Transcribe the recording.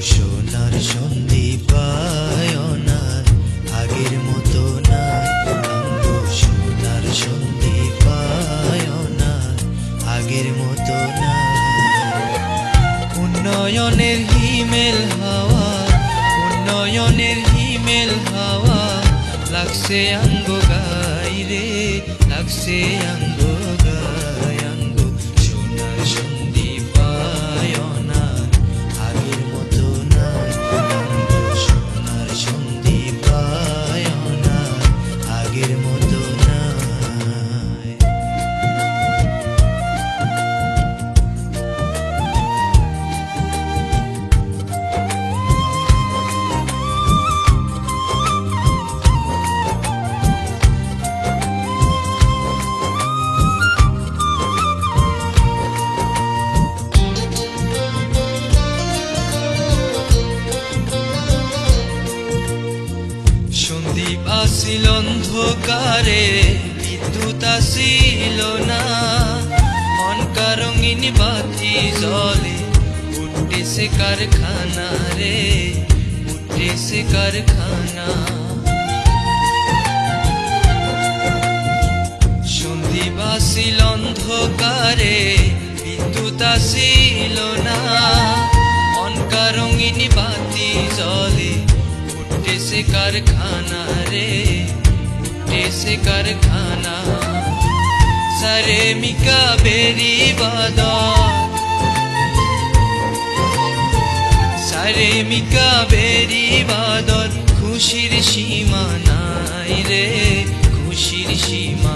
সোনার সন্দীপায়নার আগের মতো নাই। সোনার সন্দীপায়নার আগের মতো নাই। উন্নয়নের হিমেল হাওয়া, উন্নয়নের হিমেল হাওয়া, লাগছে আঙ্গ গাইরে লাগছে আঙ্গ সন্দীপ আসিল অন্ধকারে, বিদ্যুৎ আসিল না। অনকা রঙিন বাতি জলে উঠেছে কারখানা রে উঠেছে কারখানা। সন্দীপ আসিল অন্ধকারে, বিদ্যুৎ আসিল না। উঠেছে কারখানা রে উঠেছে কারখানা সারে মিকা বেরি বাদর সারে মিকা বেরি বাদর খুশির সীমা নাই রে খুশির সীমা